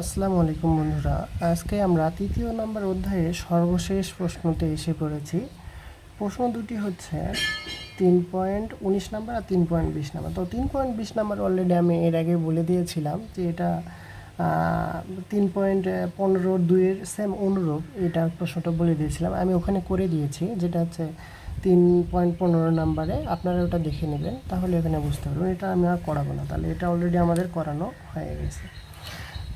আসসালামু আলাইকুম বন্ধুরা। আজকে আমরা তৃতীয় নম্বর অধ্যায়ে সর্বশেষ প্রশ্নতে এসে পড়েছি। প্রশ্ন দুটি হচ্ছে, তিন পয়েন্ট উনিশ নাম্বার আর তিন পয়েন্ট বিশ নাম্বার। তো তিন পয়েন্ট বিশ নাম্বার অলরেডি আমি এর আগে বলে দিয়েছিলাম যে এটা তিন পয়েন্ট পনেরো দুইয়ের সেম অনুরূপ এটা প্রশ্নটা বলে দিয়েছিলাম। আমি ওখানে করে দিয়েছি, যেটা হচ্ছে তিন পয়েন্ট পনেরো নাম্বারে। আপনারা ওটা দেখে নেবেন, তাহলে এখানে বুঝতে পারবেন। এটা আমি আর করাবো না, তাহলে এটা অলরেডি আমাদের করানো হয়ে গেছে।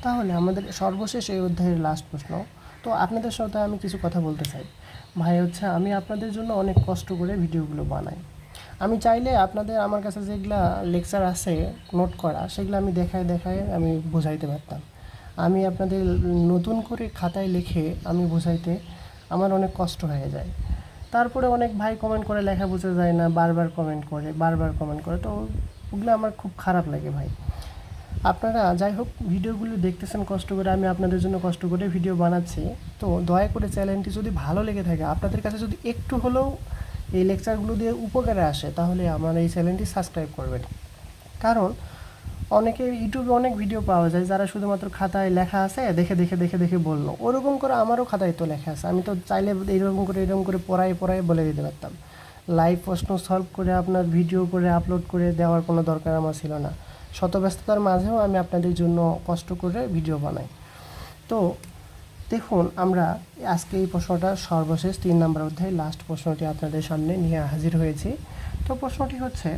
তাহলে আমাদের সর্বশেষ এই অধ্যায়ের লাস্ট প্রশ্ন। তো আপনাদের সাথে আমি কিছু কথা বলতে চাই। ভাই, হচ্ছে আমি আপনাদের জন্য অনেক কষ্ট করে ভিডিওগুলো বানাই। আমি চাইলে আপনাদের আমার কাছে যেগুলা লেকচার আছে নোট করা, সেগুলো আমি দেখায় দেখায় আমি বোঝাইতে পারতাম। আমি আপনাদের নতুন করে খাতায় লিখে আমি বোঝাইতে আমার অনেক কষ্ট হয়ে যায়। তারপরে অনেক ভাই কমেন্ট করে লেখা বোঝা যায় না, বারবার কমেন্ট করে, বারবার কমেন্ট করে। তো ওগুলো আমার খুব খারাপ লাগে ভাই। আপনারা যাই হোক, ভিডিওগুলো দেখতেছেন কষ্ট করে, আমি আপনাদের জন্য কষ্ট করে ভিডিও বানাচ্ছি। তো দয়া করে চ্যানেলটি যদি ভালো লেগে থাকে, আপনাদের কাছে যদি একটু হলেও এই লেকচারগুলো দিয়ে উপকারে আসে, তাহলে আমার এই চ্যানেলটি সাবস্ক্রাইব করবেন। কারণ অনেকে ইউটিউবে অনেক ভিডিও পাওয়া যায়, যারা শুধুমাত্র খাতায় লেখা আছে, দেখে দেখে দেখে দেখে বলল। ওরকম করে আমারও খাতায় তো লেখা আছে। আমি তো চাইলে এইরকম করে এরকম করে পড়াই পড়াই বলে দিতে পারতাম। লাইভ প্রশ্ন সলভ করে, আপনার ভিডিও করে আপলোড করে দেওয়ার কোনো দরকার আমার ছিল না। শত ব্যস্ততার মাঝেও আমি আপনাদের জন্য কষ্ট করে ভিডিও বানাই। তো দেখুন, আমরা আজকে এই প্রশ্নটা সর্বশেষ তিন নম্বর অধ্যায় লাস্ট প্রশ্নটি আপনাদের সামনে নিয়ে হাজির হয়েছি। তো প্রশ্নটি হচ্ছে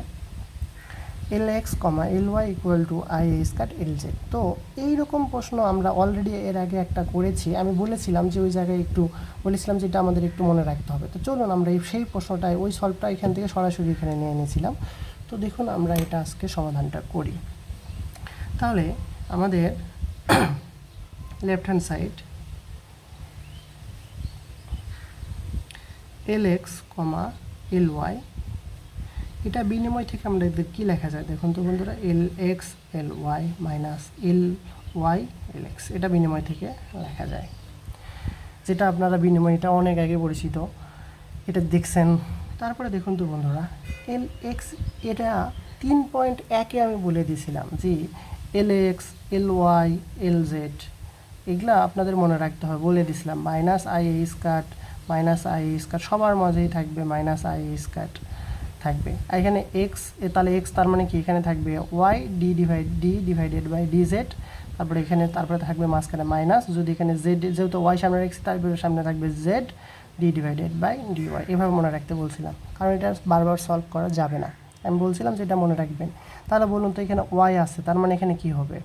L X comma L Y equal to I square L Z তো এইরকম প্রশ্ন আমরা অলরেডি এর আগে একটা করেছি। আমি বলেছিলাম যে ওই জায়গায় একটু, বলেছিলাম যে এটা আমাদের একটু মনে রাখতে হবে। তো চলুন আমরা এই, সেই প্রশ্নটায়, ওই সলভটা এখান থেকে সরাসরি এখানে নিয়ে এনেছিলাম। তো দেখুন আমরা এটা আজকে সমাধানটা করি। তাহলে আমাদের left hand side L X comma L Y এটা বিনিময় থেকে আমরা কী লেখা যায়? দেখুন তো বন্ধুরা L X L Y minus L Y L X এটা বিনিময় থেকে লেখা যায়। যেটা আপনারা বিনিময় এটা অনেক আগে পরিচিত। এটা দেখছেন তারপরে দেখুন তো বন্ধুরা, এল এক্স এটা তিন পয়েন্ট একে আমি বলে দিয়েছিলাম যে L X, L Y, L Z, এগুলা আপনাদের মনে রাখতে হবে। বলে দিছিলাম minus I square minus I square সবার মাঝেই থাকবে মাইনাস আই স্কার্ট থাকবে। আর এখানে এক্স তাহলে এক্স তার মানে কি? এখানে থাকবে Y D divide, D divided by D Z, তারপরে এখানে, তারপরে থাকবে মাঝখানে মাইনাস। যদি এখানে জেড, যেহেতু ওয়াই সামনে রেখেছি তারপরে সামনে থাকবে Z. D divided by D Y এভাবে মনে রাখতে বলছিলাম। কারণ এটা বারবার সলভ করা যাবে না। আমি বলছিলাম যে এটা মনে রাখবেন। তাহলে বলুন তো এখানে ওয়াই আছে, তার মানে এখানে কি হবে?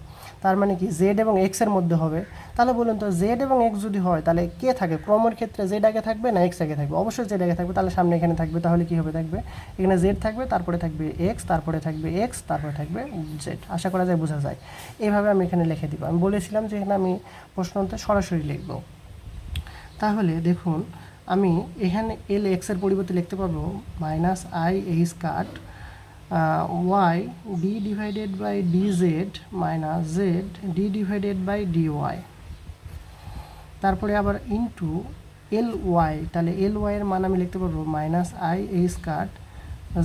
তার মানে কি জেড এবং এক্সের মধ্যে হবে। তাহলে বলুন তো জেড এবং এক্স যদি হয়, তাহলে কে থাকে? ক্রমের ক্ষেত্রে জেড আগে থাকবে না এক্স আগে থাকবে? অবশ্যই জেড আগে থাকবে। তাহলে সামনে এখানে থাকবে, তাহলে কি হবে থাকবে? এখানে জেড থাকবে, তারপরে থাকবে এক্স তারপরে থাকবে এক্স তারপরে থাকবে জেড আশা করা যায়, বোঝা যায়। এইভাবে আমি এখানে লিখে দিব। আমি বলেছিলাম যে এখানে আমি প্রশ্নতে সরাসরি লিখব। তাহলে দেখুন আমি এখানে এল এক্সের পরিবর্তে লিখতে পারব minus I H cut Y D divided by D Z minus Z D divided by D Y তারপরে আবার ইন্টু এল ওয়াই তাহলে এল ওয়াইয়ের মান আমি লিখতে পারব minus I H cut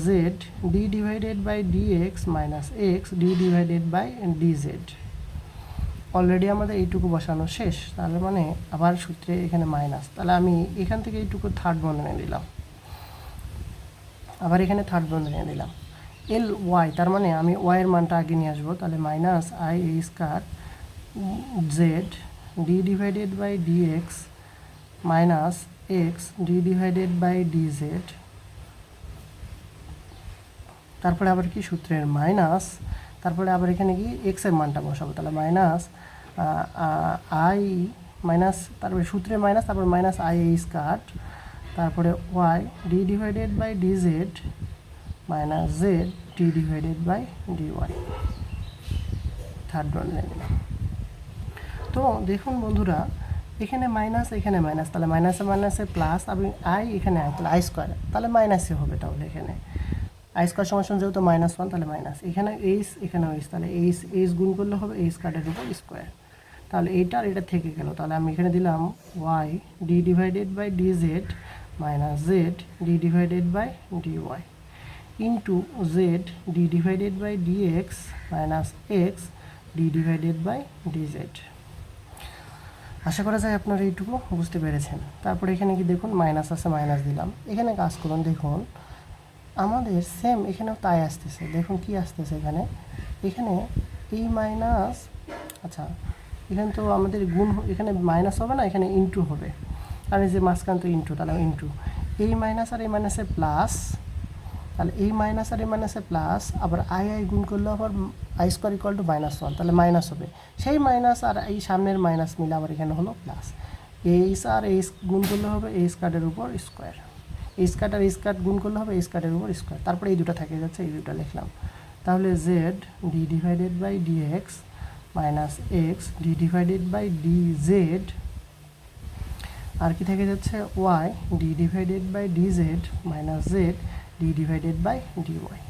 Z D divided by D X minus X D divided by D Z already আমাদের এইটুকু বসানো শেষ। তাহলে মানে আবার সূত্রে এখানে মাইনাস তাহলে আমি এখান থেকে এইটুকু থার্ড বন্ধনে দিলাম আবার এখানে থার্ড বন্ধনে দিলাম এল ওয়াই তার মানে আমি ওয়াইয়ের মানটা আগে নিয়ে আসব। তাহলে minus I A square Z D divided by D X minus X D divided by D Z তারপরে আবার কি সূত্রের? মাইনাস তারপরে আবার এখানে কি এক্সের মানটা বসাবো, তাহলে মাইনাস আই মাইনাস তারপরে সূত্রে মাইনাস তারপর মাইনাস আই এ স্কার তারপরে Y D divided by D Z minus Z D divided by D Y third one দিলাম তো দেখুন বন্ধুরা, এখানে মাইনাস এখানে মাইনাস তাহলে মাইনাসে মাইনাসে প্লাস এবং আই এখানে আই তাহলে আই স্কোয়ার তাহলে মাইনাসই হবে তাহলে এখানে। আই স্কোয়ার সমান সমান যেহেতু মাইনাস ওয়ান তাহলে মাইনাস এখানে এইচ এখানে এইচ তাহলে এইচ এইচ গুণ করলে হবে এই স্কোয়ারের উপর স্কোয়ার তাহলে এইটা আর এটা থেকে গেল। তাহলে আমি এখানে দিলাম Y D divided by D Z minus Z D divided by D Y into Z D divided by D X minus X D divided by D Z আশা করা যায় আপনারা এইটুকু বুঝতে পেরেছেন। তারপরে এখানে কি দেখুন মাইনাস আছে মাইনাস দিলাম। এখানে কাজ করুন, দেখুন। আমাদের সেম এখানেও তাই আসতেছে। দেখুন কি আসতেছে এখানে। এখানে এই মাইনাস আচ্ছা এখানে তো আমাদের গুণ এখানে মাইনাস হবে না, এখানে ইনটু হবে। আর এই যে মাঝখান তো ইনটু তাহলে ইনটু এই মাইনাস আর এই মাইনাসে প্লাস তাহলে এই মাইনাস আর এই মাইনাসে প্লাস আবার আই আই গুণ করলে আবার I square equal to minus one তাহলে মাইনাস হবে। সেই মাইনাস আর এই সামনের মাইনাস মিলে আবার এখানে হলো প্লাস এইস আর এইস গুণ করলে হবে এই স্কার্টের উপর স্কোয়ার স্কার্ট আর স্কার্ট গুণ করলে হবে স্কার্টের উপর স্কোয়ার তারপরে এই দুটো থেকে যাচ্ছে এই দুটো লিখলাম। তাহলে Z D divided by D X minus X D divided by D Z আর কি থেকে যাচ্ছে? Y D divided by D Z minus Z D divided by D Y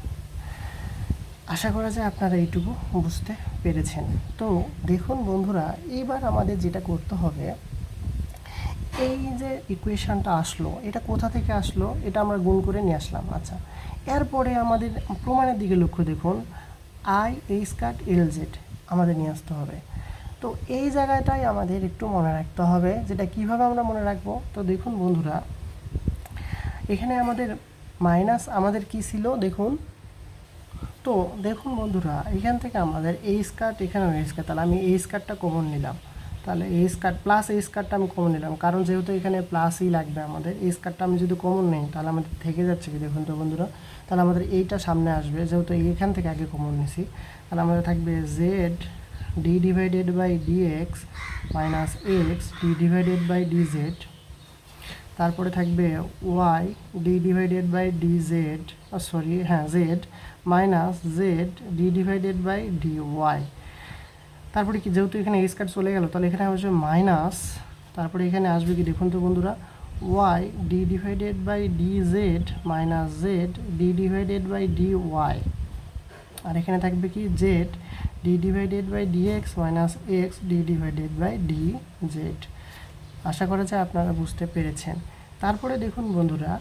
আশা করা যায় আপনারা এইটুকু বুঝতে পেরেছেন। তো দেখুন বন্ধুরা, এবার আমাদের যেটা করতে হবে এই যে ইকুয়েশনটা আসলো, এটা কোথা থেকে আসলো, এটা আমরা গুণ করে নিয়ে আসলাম। আচ্ছা এরপরে আমাদের প্রমাণের দিকে লক্ষ্য দেখুন। I H cut L Z আমাদের নিয়ে আসতে হবে। তো এই জায়গাটাই আমাদের একটু মনে রাখতে হবে, যেটা কীভাবে আমরা মনে রাখব? তো দেখুন বন্ধুরা, এখানে আমাদের মাইনাস আমাদের কি ছিল? দেখুন। তো দেখুন বন্ধুরা, এখান থেকে আমাদের এই স্কার্ট এখানে এই তাহলে আমি এই স্কার্টটা কমন নিলাম। তাহলে এই স্কার্ট প্লাস এই স্কার্টটা আমি কমন নিলাম। কারণ যেহেতু এখানে প্লাসই লাগবে আমাদের, এই স্কার্টটা আমি যদি কমন নেই, তাহলে আমাদের থেকে যাচ্ছে কি দেখুন তো বন্ধুরা? তাহলে আমাদের এইটা সামনে আসবে, যেহেতু এইখান থেকে আগে কমন নিছি। তাহলে আমাদের থাকবে Z D divided by D X minus X D divided by D Z তারপরে থাকবে Y D divided by D Z sorry হ্যাঁ Z minus Z D divided by D Y তারপরে কি, যেহেতু এখানে এস কার্ড চলে গেল, তাহলে এখানে আসবে মাইনাস তারপরে এখানে আসবে কি, দেখুন তো বন্ধুরা Y D divided by D Z minus Z D divided by D Y আর এখানে থাকবে কি Z D divided by D X minus X D divided by D Z আশা করা যায় আপনারা বুঝতে পেরেছেন। তারপরে দেখুন বন্ধুরা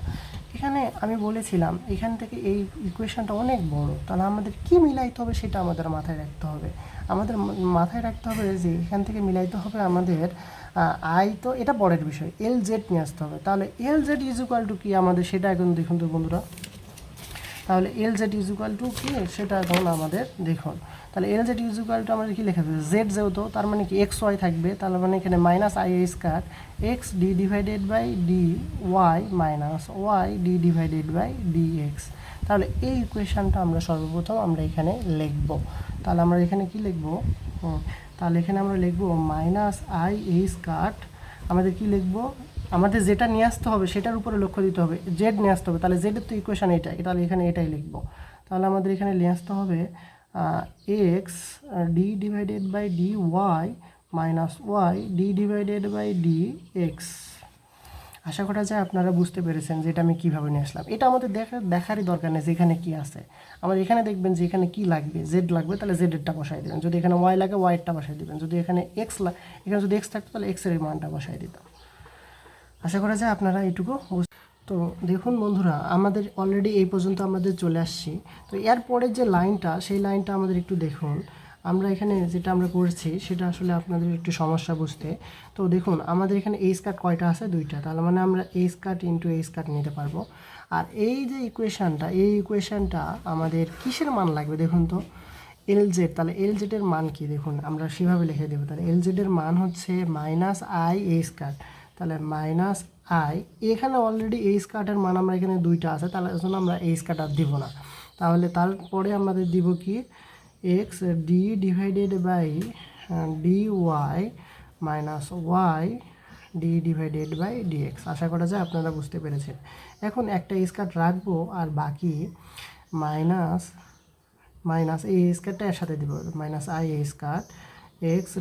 এখানে আমি বলেছিলাম, এখান থেকে এই ইকুয়েশনটা অনেক বড়। তাহলে আমাদের কি মিলাইতে হবে সেটা আমাদের মাথায় রাখতে হবে। আমাদের মাথায় রাখতে হবে যে এখান থেকে মিলাইতে হবে আমাদের আই তো এটা পরের বিষয় এল জেড নিয়ে আসতে হবে। তাহলে L Z is equal to কি আমাদের সেটা এখন দেখুন তো বন্ধুরা। তাহলে L Z is equal to কি? সেটা এখন আমাদের দেখুন। তাহলে L Z is equal to আমাদের কী লেখা যাবে জেড যেহেতু, তার মানে কি এক্স ওয়াই থাকবে তার মানে এখানে minus I S car X D divided by D Y minus Y D divided by D X তাহলে এই ইকুয়েশানটা আমরা সর্বপ্রথম আমরা এখানে লিখব। তাহলে আমরা এখানে কি লিখব? তাহলে এখানে আমরা লিখব মাইনাস আই এইচ কাট আমাদের কি লিখব? আমাদের যেটা নিয়ে আসতে হবে, সেটার উপরে লক্ষ্য দিতে হবে। জেড নিয়ে আসতে হবে, তাহলে জেডের তো ইকুয়েশান এটাই, তাহলে এখানে এটাই লিখব। তাহলে আমাদের এখানে নিয়ে আসতে হবে X D divided by D Y minus Y D divided by D X আশা করা যায় আপনারা বুঝতে পেরেছেন যে এটা আমি কীভাবে নিয়ে আসলাম। এটা আমাদের দেখা, দেখারই দরকার নেই যে এখানে কী আছে। আমাদের এখানে দেখবেন যে এখানে কী লাগবে জেড লাগবে, তাহলে জেডেরটা বসাই দেবেন। যদি এখানে ওয়াই লাগে ওয়াইয়েরটা বসাই দেবেন। যদি এখানে এক্স এখানে যদি এক্স থাকতো, তাহলে এক্সের মানটা বসাই দিতাম। আশা করা যায় আপনারা এইটুকু তো দেখুন বন্ধুরা, আমাদের অলরেডি এই পর্যন্ত আমাদের চলে আসছি। তো এর পরের যে লাইনটা, সেই লাইনটা আমাদের একটু দেখুন। আমরা এখানে যেটা আমরা করছি, সেটা আসলে আপনাদের একটু সমস্যা বুঝতে। তো দেখুন, আমাদের এখানে এই স্কার্ট কয়টা আছে? দুইটা। তাহলে মানে আমরা এই স্কার্ট ইন্টু এই স্কার্ট নিতে পারব। আর এই যে ইকুয়েশানটা এই ইকুয়েশানটা আমাদের কিসের মান লাগবে দেখুন তো? এল জেড তাহলে এল জেডের মান কি? দেখুন, আমরা সেভাবে লিখে দেবো। তাহলে এল জেডের মান হচ্ছে মাইনাস আই এ স্কার্ট তাহলে মাইনাস আই এখানে অলরেডি এই স্কার্টের মান আমরা এখানে দুইটা আছে, তাহলে জন্য আমরা এই স্কার্ট আর দিব না। তাহলে তারপরে আমাদের দিব কি? X D divided by D Y minus Y D divided by D X আশা করা যায় আপনারা বুঝতে পেরেছেন। এখন একটা স্কার্ট রাখব আর বাকি মাইনাস মাইনাস এই স্কোয়ারটা এর সাথে দিব minus I A square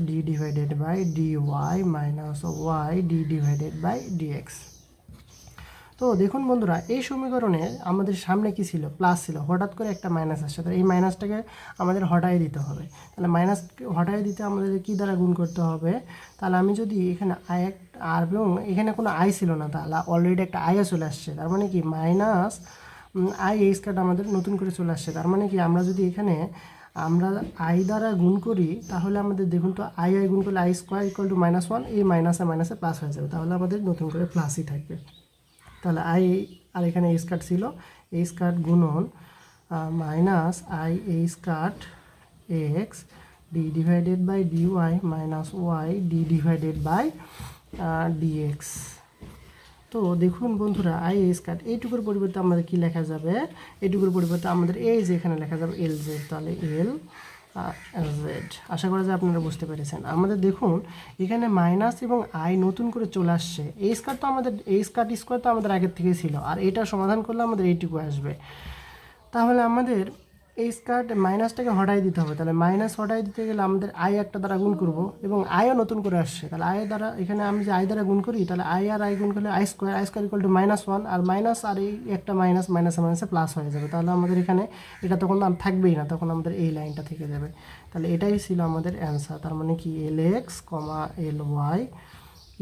D divided by D Y minus Y D divided by D X তো দেখুন বন্ধুরা, এই সমীকরণে আমাদের সামনে কি ছিল? প্লাস ছিল। হঠাৎ করে একটা মাইনাস আসছে। তো এই মাইনাসটাকে আমাদের হটাই দিতে হবে। তাহলে মাইনাস হটাই দিতে আমাদের কি দ্বারা গুণ করতে হবে? তাহলে আমি যদি এখানে আই আর এবং এখানে কোনো আই ছিল না, তাহলে অলরেডি একটা আইও চলে আসছে। তার মানে কি? মাইনাস আই এই আমাদের নতুন করে চলে আসছে। তার মানে কি? আমরা যদি এখানে আমরা আই দ্বারা গুণ করি, তাহলে আমাদের দেখুন তো আই আই গুণ করলে I square equal to minus one এই মাইনাসে মাইনাসে প্লাস হয়ে যাবে। তাহলে আমাদের নতুন করে প্লাসই থাকবে। তাহলে আই আর এখানে এই স্কার্ট ছিল এই স্কার্ট গুণন মাইনাস আই এই skirt X D divided by D Y minus Y D divided by D X তো দেখুন বন্ধুরা আই এস কাট এইটুকুর পরিবর্তে আমাদের কি লেখা যাবে? এইটুকুর পরিবর্তে আমাদের এই যে এখানে লেখা যাবে এল জেড তাহলে এল জেড আশা করা যায় আপনারা বুঝতে পেরেছেন। আমাদের দেখুন, এখানে মাইনাস এবং আই নতুন করে চলে আসছে। এই স্কার তো আমাদের এই স্কার স্কোয়ার তো আমাদের আগের থেকেই ছিল। আর এটা সমাধান করলে আমাদের এইটুকু আসবে। তাহলে আমাদের এই স্কার্ট মাইনাসটাকে হটাই দিতে হবে। তাহলে মাইনাস হটাই দিতে গেলে আমাদের আই একটা দ্বারা গুণ করব এবং আইও নতুন করে আসছে। তাহলে আই দ্বারা এখানে আমি যে আই দ্বারা গুণ করি, তাহলে আই আর আই গুণ করলে I square I square equal to minus one R minus আর এই একটা মাইনাস মাইনাসে মাইনাসে প্লাস হয়ে যাবে। তাহলে আমাদের এখানে এটা তখন আর থাকবেই না, তখন আমাদের এই লাইনটা থেকে যাবে। তাহলে এটাই ছিল আমাদের অ্যান্সার তার মানে কি? L X comma L Y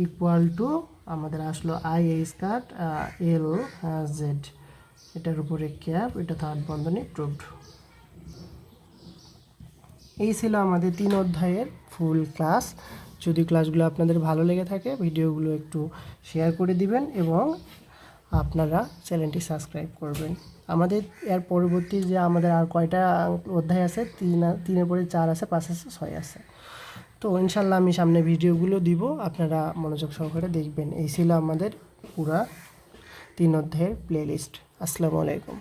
equal to আমাদের আসলো আই, এই স্কার্ট এল জেড এটার উপরে ক্যাপ এটা থার্ড বন্ধনী প্রুভড এই ছিল আমাদের তিন অধ্যায়ের ফুল ক্লাস যদি ক্লাসগুলো আপনাদের ভালো লেগে থাকে, ভিডিওগুলো একটু শেয়ার করে দিবেন এবং আপনারা চ্যানেলটি সাবস্ক্রাইব করবেন। আমাদের এর পরবর্তী যে আমাদের আর কয়টা অধ্যায় আছে, তিন তিনের পরে চার আছে, পাঁচ আছে, ছয় আছে। তো ইনশাল্লাহ আমি সামনে ভিডিওগুলো দিব, আপনারা মনোযোগ সহকারে দেখবেন। এই ছিল আমাদের পুরা তিন অধ্যায়ের প্লেলিস্ট আসসালামু আলাইকুম।